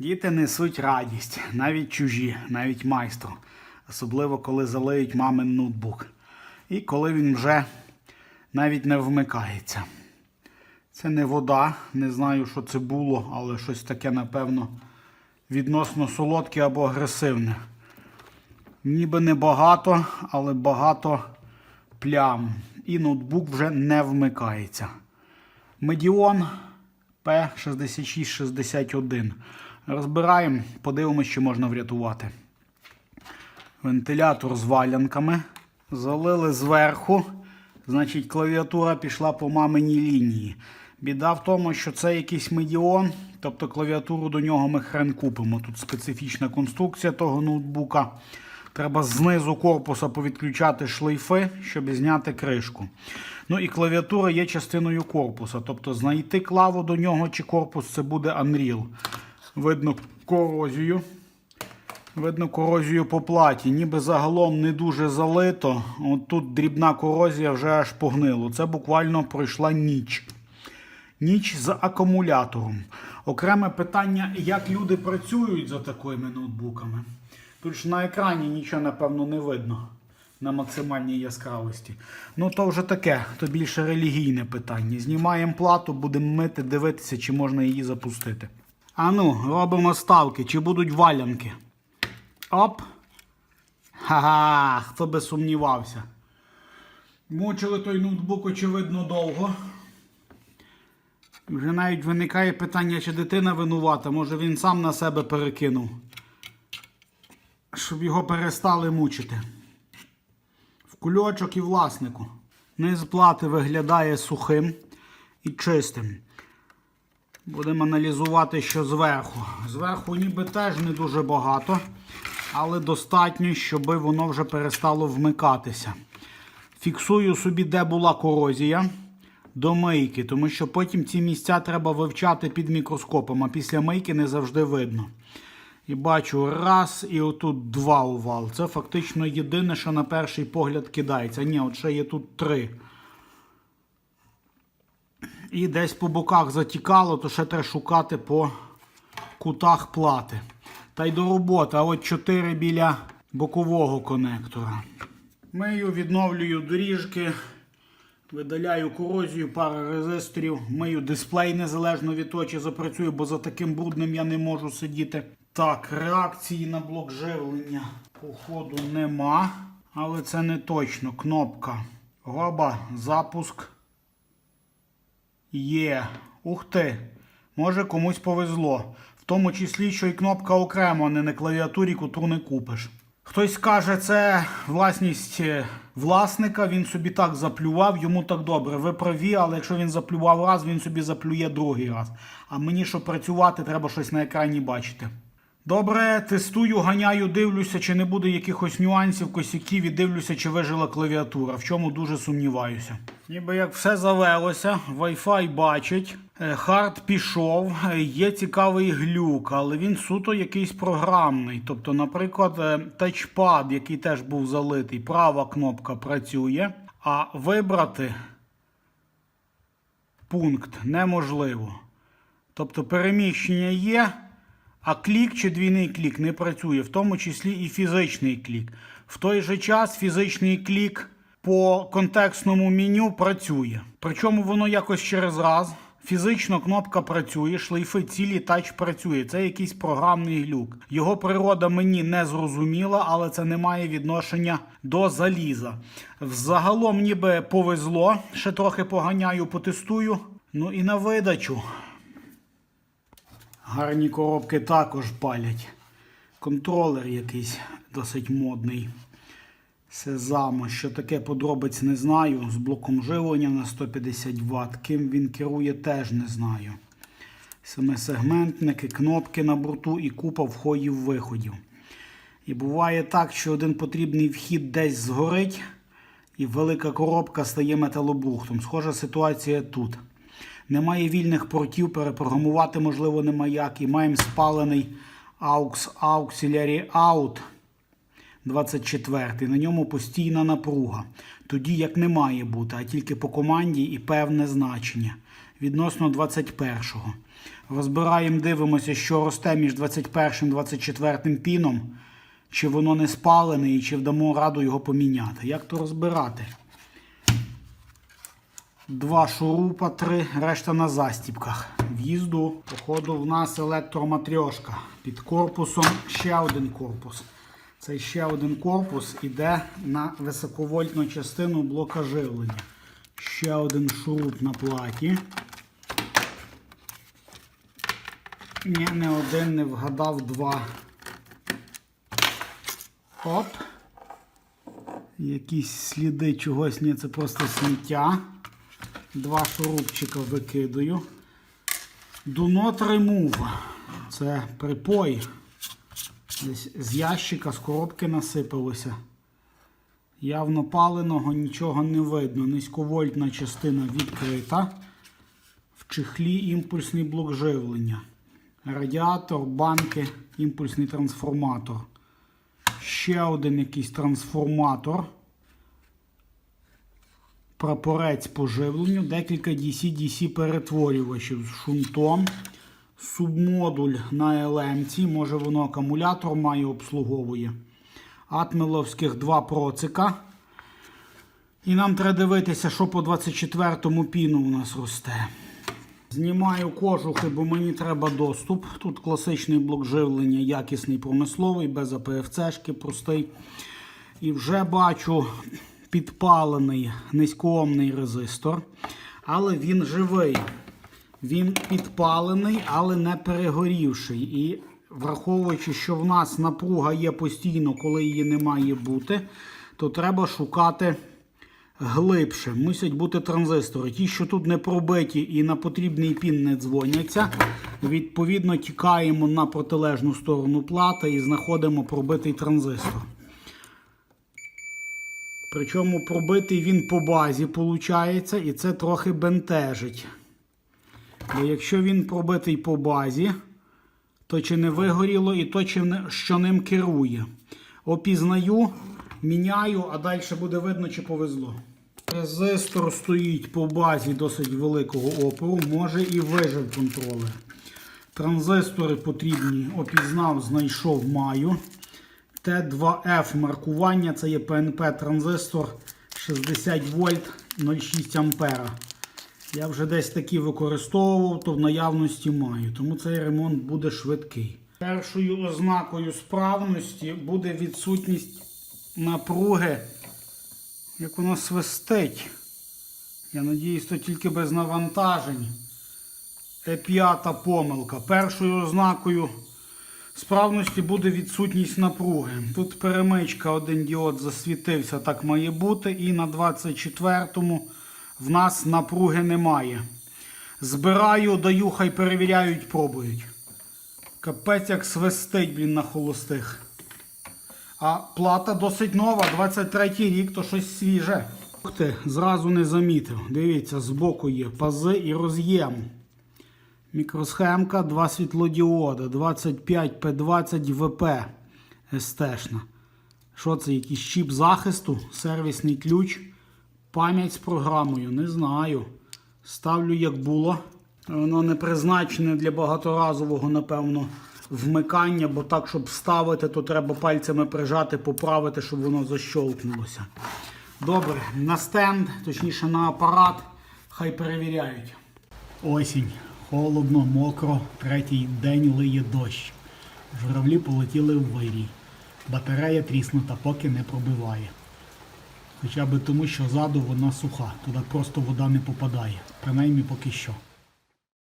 Діти несуть радість, навіть чужі, навіть майстру. Особливо, коли залиють мамин ноутбук. І коли він вже навіть не вмикається. Це не вода, не знаю, що це було, але щось таке, напевно, відносно солодке або агресивне. Ніби не багато, але багато плям. І ноутбук вже не вмикається. Медіон P6661. Розбираємо, подивимося, що можна врятувати. Вентилятор з валянками. Залили зверху. Значить, клавіатура пішла по маминій лінії. Біда в тому, що це якийсь медіон, тобто клавіатуру до нього ми хрен купимо. Тут специфічна конструкція того ноутбука. Треба знизу корпуса повідключати шлейфи, щоб зняти кришку. Ну і клавіатура є частиною корпуса. Тобто знайти клаву до нього чи корпус це буде Unreal. Видно корозію. Видно корозію по платі. Ніби загалом не дуже залито. От тут дрібна корозія вже аж погнило. Це буквально пройшла ніч. Ніч з акумулятором. Окреме питання, як люди працюють за такими ноутбуками. Тут ж на екрані нічого, напевно, не видно на максимальній яскравості. Ну, то вже таке, то більше релігійне питання. Знімаємо плату, будемо мити, дивитися, чи можна її запустити. А ну, робимо ставки, чи будуть валянки. Оп. Ха-ха, хто би сумнівався. Мучили той ноутбук, очевидно, довго. Вже навіть виникає питання, чи дитина винувата, може він сам на себе перекинув. Щоб його перестали мучити. В кульочок і власнику. Низ плати виглядає сухим і чистим. Будемо аналізувати, що зверху. Зверху ніби теж не дуже багато, але достатньо, щоб воно вже перестало вмикатися. Фіксую собі, де була корозія до мийки, тому що потім ці місця треба вивчати під мікроскопом, а після мийки не завжди видно. І бачу раз, і отут два увал. Це фактично єдине, що на перший погляд кидається. Ні, от ще є тут три. І десь по боках затікало, то ще треба шукати по кутах плати. Та й до роботи. А от 4 біля бокового конектора. Мию, відновлюю доріжки, видаляю корозію, пара резисторів, мию дисплей незалежно від того, чи запрацюю, бо за таким брудним я не можу сидіти. Так, реакції на блок живлення походу нема, але це не точно. Кнопка. Гоба, запуск. Є. Ух ти. Може комусь повезло. В тому числі, що і кнопка окремо, а не на клавіатурі, котру не купиш. Хтось каже, це власність е, власника, він собі так заплював, йому так добре. Ви праві, але якщо він заплював раз, він собі заплює другий раз. А мені, щоб працювати, треба щось на екрані бачити. Добре, тестую, ганяю, дивлюся, чи не буде якихось нюансів, косяків і дивлюся, чи вижила клавіатура, в чому дуже сумніваюся. Ніби як все завелося, Wi-Fi бачить, е, хард пішов, е, є цікавий глюк, але він суто якийсь програмний. Тобто, наприклад, е, тачпад, який теж був залитий, права кнопка працює, а вибрати пункт неможливо. Тобто переміщення є. А клік чи двійний клік не працює, в тому числі і фізичний клік. В той же час фізичний клік по контекстному меню працює. Причому воно якось через раз. Фізично кнопка працює, шлейфи цілі тач працює. Це якийсь програмний глюк. Його природа мені не зрозуміла, але це не має відношення до заліза. Взагалом ніби повезло. Ще трохи поганяю, потестую. Ну і на видачу. Гарні коробки також палять. Контролер якийсь досить модний. Сезамо, що таке подробиць не знаю. З блоком живлення на 150 Вт. Ким він керує, теж не знаю. Саме сегментники, кнопки на борту і купа входів-виходів. І буває так, що один потрібний вхід десь згорить, і велика коробка стає металобрухтом. Схожа ситуація тут. Немає вільних портів, перепрограмувати, можливо, нема як. І маємо спалений AUX Auxiliary Out 24. На ньому постійна напруга. Тоді як не має бути, а тільки по команді і певне значення. Відносно 21-го. Розбираємо, дивимося, що росте між 21 і 24 піном, чи воно не спалене і чи вдамо раду його поміняти. Як то розбирати? Два шурупа, три, решта на застіпках. В'їзду, походу, в нас електроматрьошка. Під корпусом ще один корпус. Цей ще один корпус іде на високовольтну частину блока живлення. Ще один шуруп на платі. Ні, не один, не вгадав два. Оп. Якісь сліди чогось, ні, це просто сміття. Два шурупчика викидаю. Do not remove. Це припой. Десь з ящика, з коробки насипалося. Явно паленого нічого не видно. Низьковольтна частина відкрита. В чехлі імпульсний блок живлення. Радіатор, банки, імпульсний трансформатор. Ще один якийсь трансформатор. Прапорець по живленню, декілька DC-DC перетворювачів з шунтом. Субмодуль на елемці, може воно акумулятор має обслуговує. Атмеловських два процика. І нам треба дивитися, що по 24-му піну у нас росте. Знімаю кожухи, бо мені треба доступ. Тут класичний блок живлення, якісний промисловий, без АПФЦшки, простий. І вже бачу підпалений низькоомний резистор. Але він живий. Він підпалений, але не перегорівший. І враховуючи, що в нас напруга є постійно, коли її не має бути, то треба шукати глибше. Мусять бути транзистори. Ті, що тут не пробиті і на потрібний пін не дзвоняться. Відповідно, тікаємо на протилежну сторону плати і знаходимо пробитий транзистор. Причому пробитий він по базі, виходить, і це трохи бентежить. Бо якщо він пробитий по базі, то чи не вигоріло і то, чи не, що ним керує. Опізнаю, міняю, а далі буде видно, чи повезло. Резистор стоїть по базі досить великого опору, може і вижив контролер. Транзистори потрібні, опізнав, знайшов, маю. Т2F маркування це є ПНП транзистор 60 вольт 0,6 ампера. Я вже десь такі використовував, то в наявності маю, тому цей ремонт буде швидкий. Першою ознакою справності буде відсутність напруги, як воно свистить. Я надіюсь, то тільки без навантажень. Е п'ята помилка. Першою ознакою справності буде відсутність напруги. Тут перемичка, один діод засвітився, так має бути. І на 24-му в нас напруги немає. Збираю, даю, хай перевіряють, пробують. Капець як свистить, блін, на холостих. А плата досить нова, 23 рік, то щось свіже. Ух ти, зразу не замітив. Дивіться, збоку є пази і роз'єм. Мікросхемка, два світлодіода, 25P20 ВП СТшна. Що це, якийсь чіп захисту, сервісний ключ, пам'ять з програмою, не знаю. Ставлю як було. Воно не призначене для багаторазового, напевно, вмикання, бо так, щоб вставити, то треба пальцями прижати, поправити, щоб воно защолкнулося. Добре, на стенд, точніше на апарат, хай перевіряють. Осінь. Холодно, мокро, третій день лиє дощ. Журавлі полетіли в вирій. Батарея тріснута, поки не пробиває. Хоча би тому, що ззаду вона суха, туди просто вода не попадає. Принаймні поки що.